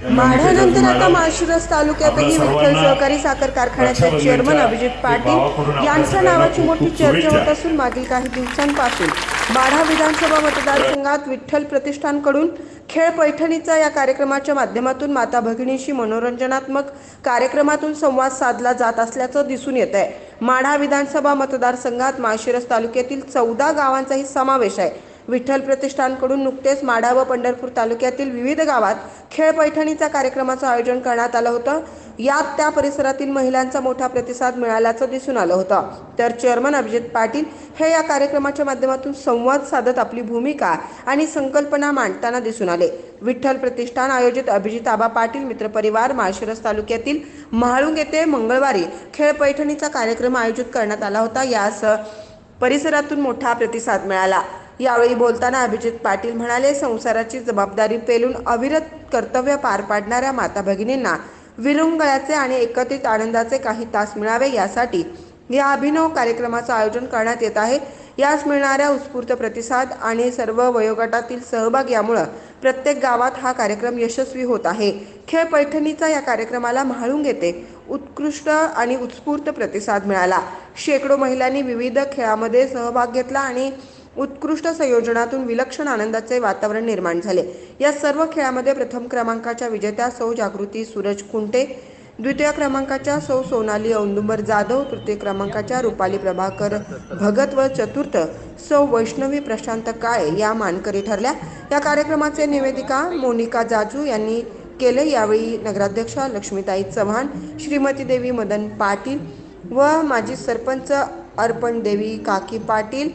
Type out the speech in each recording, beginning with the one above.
माढ्यानंतर आता माळशिरस तालुक्यातही विठ्ठल सहकारी साखर कारखान्याचे चेअरमन अभिजित पाटील यांच्या नावाची मोठी चर्चा होत असून मागील काही दिवसांपासून माढा विधानसभा मतदारसंघात विठ्ठल प्रतिष्ठानकडून खेळ पैठणीचा या कार्यक्रमाच्या माध्यमातून माता भगिनीशी मनोरंजनात्मक कार्यक्रमातून संवाद साधला जात असल्याचं दिसून येत आहे. माढा विधानसभा मतदारसंघात माळशिरस तालुक्यातील चौदा गावांचाही समावेश आहे. विठ्ठल प्रतिष्ठानकडून नुकतेच माढा व पंढरपूर तालुक्यातील विविध गावात खेळ पैठणीचा कार्यक्रमाचं आयोजन करण्यात आलं होतं. यात त्या परिसरातील महिलांचा मोठा प्रतिसाद मिळाल्याचं दिसून आलं होतं. तर चेअरमन अभिजित पाटील हे या कार्यक्रमाच्या माध्यमातून संवाद साधत आपली भूमिका आणि संकल्पना मांडताना दिसून आले. विठ्ठल प्रतिष्ठान आयोजित अभिजित आबा पाटील मित्रपरिवार माळशिरस तालुक्यातील महाळुंग येथे मंगळवारी खेळ पैठणीचा कार्यक्रम आयोजित करण्यात आला होता. यास परिसरातून मोठा प्रतिसाद मिळाला. यावेळी बोलताना अभिजित पाटील म्हणाले संसाराची जबाबदारी पेलून अविरत कर्तव्य पार पाडणाऱ्या माता भगिनींना विरंगळ्याचे आणि एकत्रित आनंदाचे काही तास मिळावे यासाठी या अभिनव कार्यक्रमाचं आयोजन करण्यात येत आहे. यास मिळणाऱ्या उत्स्फूर्त प्रतिसाद आणि सर्व वयोगटातील सहभाग यामुळं प्रत्येक गावात हा कार्यक्रम यशस्वी होत आहे. खेळ पैठणीचा या कार्यक्रमाला म्हाळून घेते उत्कृष्ट आणि उत्स्फूर्त प्रतिसाद मिळाला. शेकडो महिलांनी विविध खेळामध्ये सहभाग घेतला आणि उत्कृष्ट संयोजनातून विलक्षण आनंदाचे वातावरण निर्माण झाले. या सर्व खेळामध्ये प्रथम क्रमांकाच्या विजेत्या सौ जागृती सूरज कुंटे द्वितीय क्रमांकाच्या सौ सोनाली औंदुंबर जाधव तृतीय क्रमांकाच्या रुपाली प्रभाकर भगत व चतुर्थ सौ वैष्णवी प्रशांत काळे या मानकरी ठरल्या. या कार्यक्रमाचे निवेदिका मोनिका जाजू यांनी केले. यावेळी नगराध्यक्षा लक्ष्मीताई चव्हाण श्रीमती देवी मदन पाटील व माजी सरपंच अर्पण देवी काकी पाटील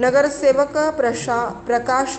नगरसेवक प्रशा प्रकाश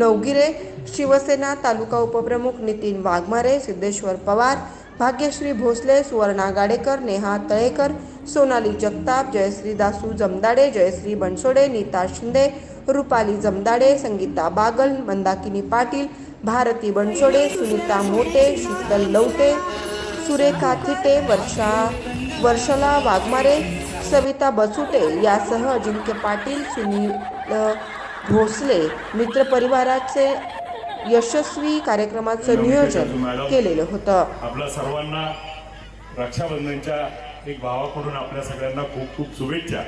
नवगिरे शिवसेना तालुका उपप्रमुख नितीन वाघमारे सिद्धेश्वर पवार भाग्यश्री भोसले सुवर्णा गाडेकर नेहा तळेकर सोनाली जगताप जयश्री दासू जमदाडे जयश्री बनसोडे नीता शिंदे रुपाली जमदाडे संगीता बागल मंदाकिनी पाटील भारती बनसोडे सुनीता मोटे शीतल लवटे सुरेखा थिटे वर्षा वर्षला वाघमारे सविता बसुटे यासह अजिंक्य पाटील सुनील भोसले मित्रपरिवाराचे यशस्वी कार्यक्रमाचं नियोजन केलेलं होतं. आपल्या सर्वांना रक्षाबंधनच्या एक भावाकडून आपल्या सगळ्यांना खूप खूप शुभेच्छा.